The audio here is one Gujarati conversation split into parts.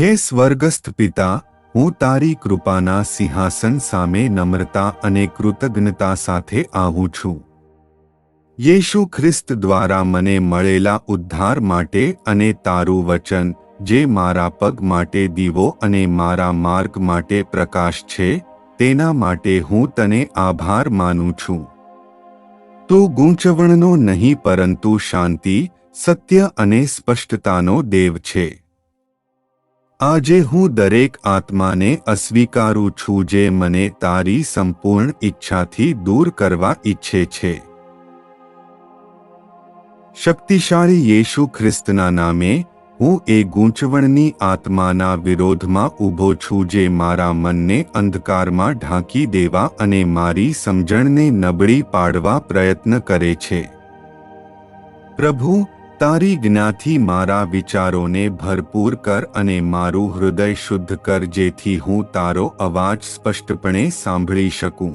હે સ્વર્ગસ્થ પિતા, હું તારી કૃપાના સિંહાસન સામે નમ્રતા અને કૃતજ્ઞતા સાથે આવું છું. યેશુ ખ્રિસ્ત દ્વારા મને મળેલા ઉદ્ધાર માટે અને તારું વચન, જે મારા પગ માટે દીવો અને મારા માર્ગ માટે પ્રકાશ છે, તેના માટે હું તને આભાર માનું છું. તું ગૂંચવણનો નહીં પરંતુ શાંતિ, સત્ય અને સ્પષ્ટતાનો દેવ છે. આજે હું દરેક આત્માને અસ્વીકારું છું જે મને તારી સંપૂર્ણ ઈચ્છાથી દૂર કરવા ઈચ્છે છે. શક્તિશાળી યેશુ ખ્રિસ્તના નામે હું એ ગૂંચવણની આત્માના વિરોધમાં ઊભો છું જે મારા મનને અંધકારમાં ઢાંકી દેવા અને મારી સમજણને નબળી પાડવા પ્રયત્ન કરે છે. પ્રભુ તારી જ્ઞાથી મારા વિચારોને ભરપૂર કર અને મારું હૃદય શુદ્ધ કર જેથી હું તારો અવાજ સ્પષ્ટપણે સાંભળી શકું.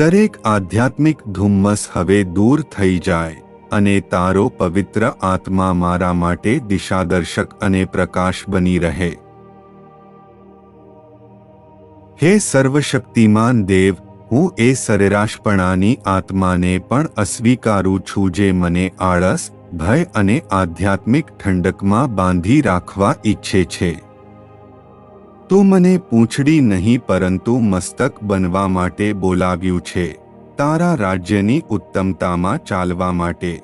દરેક આધ્યાત્મિક ધુમ્મસ હવે દૂર થઈ જાય, અને તારો પવિત્ર આત્મા મારા માટે દિશાદર્શક અને પ્રકાશ બની રહે. હે સર્વશક્તિમાન દેવ, હું એ સરેરાશપણાની આત્માને પણ અસ્વીકારું છું જે મને આળસ ભય અને આધ્યાત્મિક ઠંડકમાં બાંધી રાખવા ઈચ્છે છે. તું મને પૂંછડી નહીં પરંતુ મસ્તક બનવા માટે બોલાવ્યું છે. તારા રાજ્યની ઉત્તમતામાં ચાલવા માટે.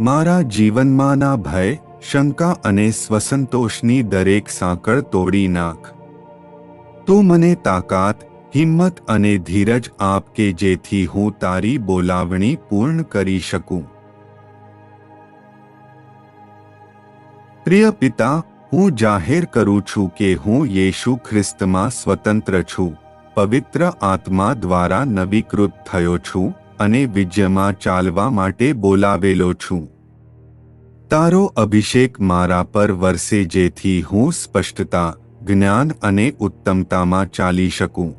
મારા જીવનમાંના ભય, શંકા અને સ્વસંતોષની દરેક સાંકળ તોડી નાખ. તું મને તાકાત, હિંમત અને ધીરજ આપ કે જેથી હું તારી બોલાવણી પૂર્ણ કરી શકું. પ્રિય પિતા, હું જાહેર કરું છું કે હું યેશુ ખ્રિસ્તમાં સ્વતંત્ર છું, પવિત્ર આત્મા દ્વારા નવીકૃત થયો છું અને વિજયમાં ચાલવા માટે બોલાવેલો છું. તારો અભિષેક મારા પર વરસે જેથી હું સ્પષ્ટતા, જ્ઞાન અને ઉત્તમતામાં ચાલી શકું.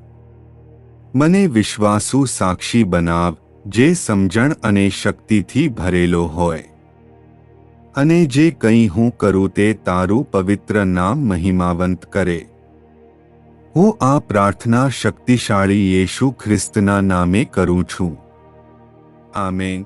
મને વિશ્વાસુ સાક્ષી બનાવ, જે સમજણ અને શક્તિથી ભરેલો હોય. અને જે કંઈ હું કરું તે તારું પવિત્ર નામ મહિમાવંત કરે. હું આ પ્રાર્થના શક્તિશાળી યેશુ ખ્રિસ્તના નામે કરું છું. આમેન.